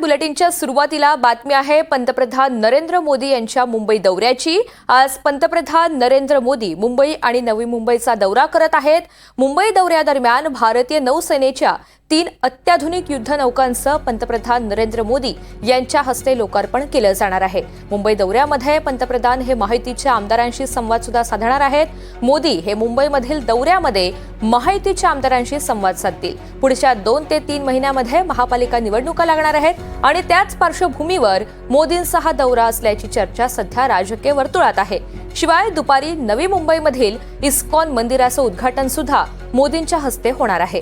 बुलेटिनच्या सुरुवातीला बातमी आहे पंतप्रधान नरेंद्र मोदी यांच्या मुंबई दौऱ्याची. आज पंतप्रधान नरेंद्र मोदी मुंबई आणि नवी मुंबईचा दौरा करत आहेत. मुंबई दौऱ्यादरम्यान भारतीय नौसेनेच्या तीन अत्याधुनिक युद्धनौकांचं पंतप्रधान नरेंद्र मोदी यांच्या हस्ते लोकार्पण केलं जाणार आहे. मुंबई दौऱ्यामध्ये पंतप्रधान हे माहितीच्या आमदारांशी संवाद सुद्धा साधणार आहेत. मोदी हे मुंबईमधील दौऱ्यामध्ये माहितीच्या आमदारांशी संवाद साधतील. पुढच्या दोन ते तीन महिन्यामध्ये महापालिका निवडणुका लागणार आहेत आणि त्याच पार्श्वभूमीवर मोदींचा हा दौरा असल्याची चर्चा सध्या राजकीय वर्तुळात आहे. शिवाय दुपारी नवी मुंबईमधील इस्कॉन मंदिराचं उद्घाटन सुद्धा मोदींच्या हस्ते होणार आहे.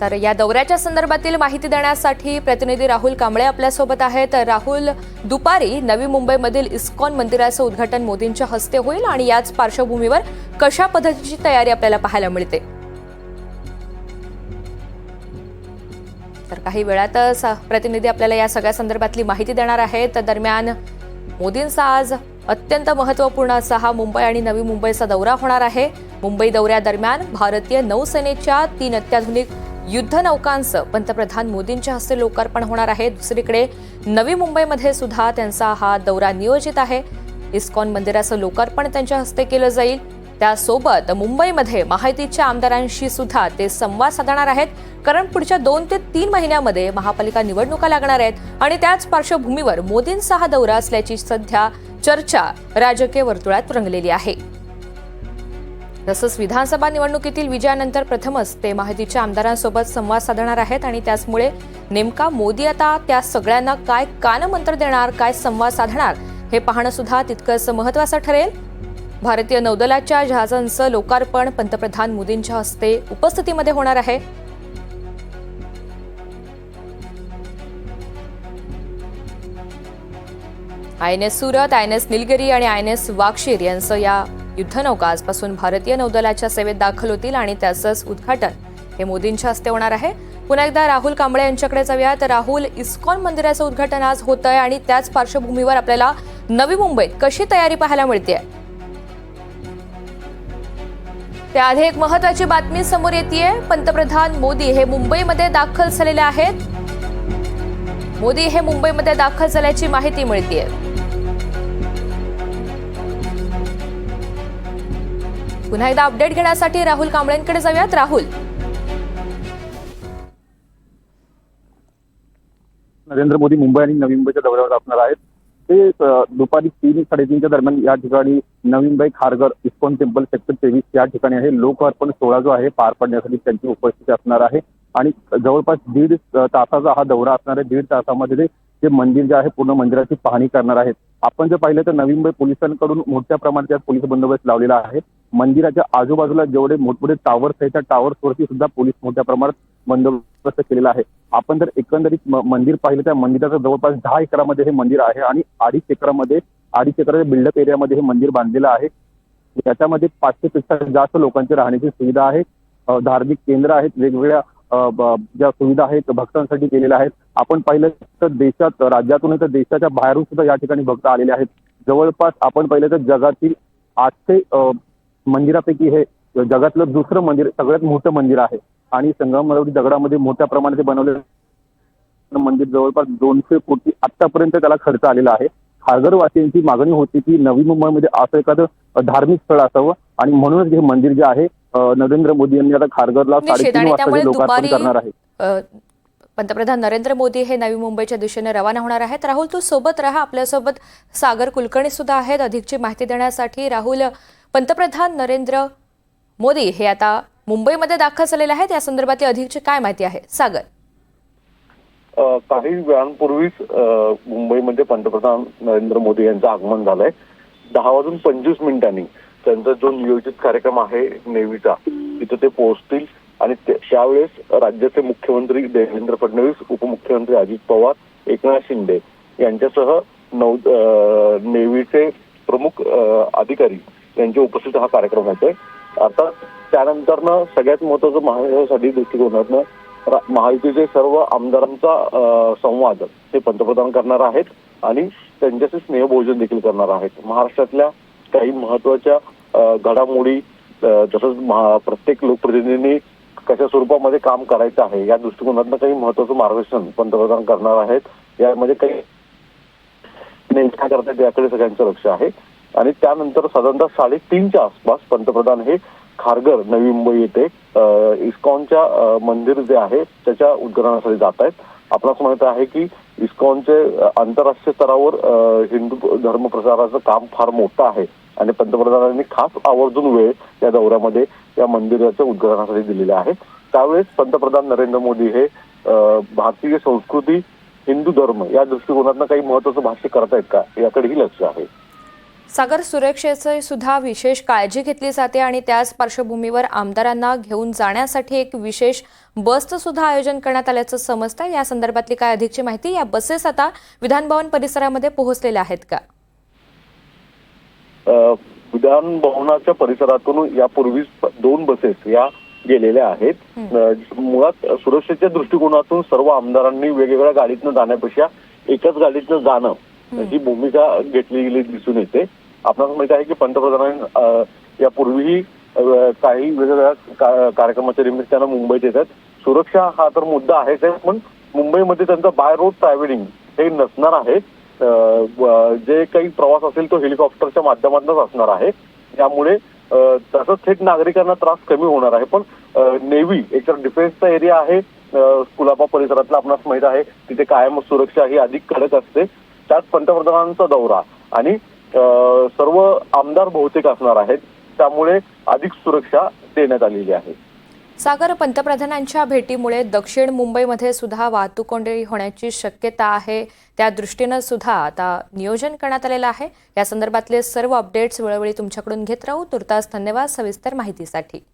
तर या दौऱ्याच्या संदर्भातील माहिती देण्यासाठी प्रतिनिधी राहुल कांबळे आपल्यासोबत आहेत. राहुल दुपारी नवी मुंबईमधील इस्कॉन मंदिराचं उद्घाटन मोदींच्या हस्ते होईल आणि याच पार्श्वभूमीवर कशा पद्धतीची तयारी आपल्याला पाहायला मिळते? तर काही वेळातच प्रतिनिधी आपल्याला या सगळ्या संदर्भातली माहिती देणार आहेत. दरम्यान मोदींचा आज अत्यंत महत्त्वपूर्ण असा हा मुंबई आणि नवी मुंबईचा दौरा होणार आहे. मुंबई दौऱ्यादरम्यान भारतीय नौसेनेच्या तीन अत्याधुनिक युद्धनौकांचं पंतप्रधान मोदींच्या हस्ते लोकार्पण होणार आहे. दुसरीकडे नवी मुंबईमध्ये सुद्धा त्यांचा हा दौरा नियोजित आहे. इस्कॉन मंदिराचं लोकार्पण त्यांच्या हस्ते केलं जाईल. त्यासोबत मुंबईमध्ये माहितीच्या आमदारांशी सुद्धा ते संवाद साधणार आहेत. कारण पुढच्या दोन ते तीन महिन्यामध्ये महापालिका निवडणुका लागणार आहेत आणि त्याच पार्श्वभूमीवर मोदींचा हा दौरा असल्याची सध्या चर्चा राजकीय वर्तुळात रंगलेली आहे. तसंच विधानसभा निवडणुकीतील विजयानंतर प्रथमच ते माहितीच्या आमदारांसोबत संवाद साधणार आहेत आणि त्याचमुळे नेमका मोदी आता त्या सगळ्यांना काय कानमंत्र देणार काय संवाद साधणार हे पाहणं सुद्धा तितकंच महत्वाचं ठरेल. भारतीय नौदलाच्या जहाजांचं लोकार्पण पंतप्रधान मोदींच्या हस्ते उपस्थितीमध्ये होणार आहे. I N S Surat I N S Nilgiri आणि आय एन एस वाक्षीर यांचं या युद्धनौका आजपासून भारतीय नौदलाच्या सेवेत दाखल होतील आणि त्याचंच उद्घाटन हे मोदींच्या हस्ते होणार आहे. पुन्हा एकदा राहुल कांबळे यांच्याकडे जाऊया. तर राहुल इस्कॉन मंदिराचं उद्घाटन आज होत आहे आणि त्याच पार्श्वभूमीवर आपल्याला नवी मुंबईत कशी तयारी पाहायला मिळते त्याआधी एक महत्वाची बातमी समोर येते पंतप्रधान मोदी हे मुंबईमध्ये दाखल झालेले आहेत. मोदी हे मुंबईमध्ये दाखल झाल्याची माहिती मिळते पुन्हा एकदा अपडेट घेण्यासाठी राहुल कांबळेंकडे जाऊयात. राहुल. नरेंद्र मोदी मुंबई आणि नवी मुंबईच्या दौऱ्यावर असणार आहेत. ते दुपारी तीन साडेतीनच्या दरम्यान या ठिकाणी Navi Mumbai Kharghar ISKCON temple sector तेवीस या ठिकाणी आहे. लोकार्पण सोहळा जो आहे पार पाडण्यासाठी त्यांची उपस्थिती असणार आहे. आणि जवळपास दीड तासाचा हा दौरा असणार आहे. दीड तासामध्ये ते जे मंदिर जे आहे पूर्ण मंदिराची पाहणी करणार आहेत. आपण जर पाहिलं तर नवी मुंबई पोलिसांकडून मोठ्या प्रमाणात पोलीस बंदोबस्त लावलेला आहे. मंदिराच्या आजूबाजूला जेवढे मोठमोठे टावर्स आहेत त्या टावर्सवरती सुद्धा पोलीस मोठ्या प्रमाणात बंदोबस्त केलेला आहे. आपण जर एकंदरीत मंदिर पाहिलं त्या मंदिराचं जवळपास दहा एकरामध्ये हे मंदिर आहे आणि अडीच एकरामध्ये अडीच एकराच्या बिल्डअप एरियामध्ये हे मंदिर बांधलेलं आहे. त्याच्यामध्ये पाचशे पेक्षा जास्त लोकांची राहण्याची सुविधा आहे. धार्मिक केंद्र आहेत वेगवेगळ्या ज्या सुविधा आहेत भक्तांसाठी केलेल्या आहेत. आपण पाहिलं तर देशात राज्यातून तर देशाच्या बाहेरून सुद्धा या ठिकाणी भक्त आलेले आहेत. जवळपास आपण पाहिलं तर जगातील आठशे मंदिरापैकी हे जगातलं दुसरं मंदिर सगळ्यात मोठं मंदिर आहे. आणि संगमरवरी दगडामध्ये मोठ्या प्रमाणात बनवलेलं मंदिर जवळपास दोनशे कोटी आतापर्यंत त्याला खर्च आलेला आहे. खारघरवासियांची मागणी होती की नवी मुंबईमध्ये असं एखादं धार्मिक स्थळ असावं. आणि म्हणूनच हे मंदिर जे आहे नरेंद्र मोदी यांनी आता खारघरला साडेतीन वाजता लोकार्पण करणार आहे. पंतप्रधान नरेंद्र मोदी हे नवी मुंबईच्या दिशेने रवाना होणार आहेत. राहुल तू सोबत राहा. आपल्यासोबत सागर कुलकर्णी सुद्धा आहेत. अधिकची माहिती देण्यासाठी राहुल पंतप्रधान नरेंद्र मोदी हे आता मुंबईमध्ये दाखल झालेले आहेत. या संदर्भातली अधिकची काय माहिती आहे? सागर. काही वेळांपूर्वीच मुंबईमध्ये पंतप्रधान नरेंद्र मोदी यांचं आगमन झालंय. दहा वाजून पंचवीस मिनिटांनी. त्यांचा जो नियोजित कार्यक्रम आहे नेव्हीचा तिथं ते पोहोचतील. आणि ते- त्यावेळेस राज्याचे मुख्यमंत्री देवेंद्र फडणवीस उपमुख्यमंत्री अजित पवार एकनाथ शिंदे यांच्यासह नौ नेव्हीचे प्रमुख अधिकारी यांच्या उपस्थित हा कार्यक्रम होतोय. आता त्यानंतरनं सगळ्यात महत्वाचं महाराष्ट्रासाठी दृष्टिकोनातनं महायुतीचे सर्व आमदारांचा संवाद ते पंतप्रधान करणार आहेत आणि त्यांच्याशी स्नेहभोजन देखील करणार आहेत. महाराष्ट्रातल्या काही महत्त्वाच्या घडामोडी अ, तसंच महा- प्रत्येक लोकप्रतिनिधींनी कशा स्वरूपामध्ये काम करायचं आहे या दृष्टिकोनातनं काही महत्वाचं मार्गदर्शन पंतप्रधान करणार आहेत. यामध्ये काही नेमकं काय करतात याकडे सगळ्यांचं लक्ष आहे. आणि त्यानंतर साधारणतः साडेतीनच्या आसपास पंतप्रधान हे खारघर नवी मुंबई येथे इस्कॉनच्या मंदिर जे आहे त्याच्या उद्घाटनासाठी जात आहेत. आपणास माहीत आहे की इस्कॉनचे आंतरराष्ट्रीय स्तरावर हिंदू धर्म प्रसाराचं काम फार मोठं आहे. आणि पंतप्रधानांनी खास आवर्जून वेळ या दौऱ्यामध्ये या मंदिराच्या उद्घाटनासाठी दिलेला आहे. त्यावेळेस पंतप्रधान नरेंद्र मोदी हे भारतीय संस्कृती हिंदू धर्म या दृष्टिकोनातनं काही महत्वाचं भाष्य करतायत का? याकडेही लक्ष आहे. सागर सुरक्षेची सुद्धा विशेष काळजी घेतली जाते आणि त्याच पार्श्वभूमीवर आमदारांना घेऊन जाण्यासाठी एक विशेष बसचं सुद्धा आयोजन करण्यात आल्याचं समजतं या संदर्भातली काय अधिकची माहिती या बसेस आता विधानभवन परिसरामध्ये पोहोचलेल्या आहेत का? विधान भवनाच्या परिसरातून यापूर्वी दोन बसेस या गेलेल्या आहेत. मुळात सुरक्षेच्या दृष्टिकोनातून सर्व आमदारांनी वेगवेगळ्या गाडीतनं जाण्यापेक्षा एकाच गाडीतनं जाणं ही. भूमिका घेतली गेली दिसून येते. आपणास माहिती आहे की पंतप्रधानांनी अ, यापूर्वीही काही वेगवेगळ्या कार्यक्रमाच्या निमित्तानं मुंबईत येतात. सुरक्षा हा तर मुद्दा आहेच आहे पण मुंबईमध्ये त्यांचं बाय रोड ट्रॅव्हलिंग हे नसणार आहे. जे काही प्रवास असेल तो हेलिकॉप्टरच्या माध्यमातूनच असणार आहे. त्यामुळे तसंच थेट नागरिकांना त्रास कमी होणार आहे. पण नेव्ही एक तर डिफेन्सचा एरिया आहे कुलाबा परिसरातला आपणास माहीत आहे तिथे कायम सुरक्षा ही अधिक कडक असते. त्यात पंतप्रधानांचा दौरा आणि सर्व आमदार बहुतेक असणार आहेत. त्यामुळे अधिक सुरक्षा देण्यात आलेली आहे. सागर पंतप्रधानांच्या भेटीमुळे दक्षिण मुंबईमध्ये सुद्धा वाहतूक कोंडी होण्याची शक्यता आहे. त्या दृष्टीनं सुद्धा आता नियोजन करण्यात आलेलं आहे. या संदर्भातले सर्व अपडेट्स वेळोवेळी तुमच्याकडून घेत राहू. तुर्तास धन्यवाद सविस्तर माहितीसाठी.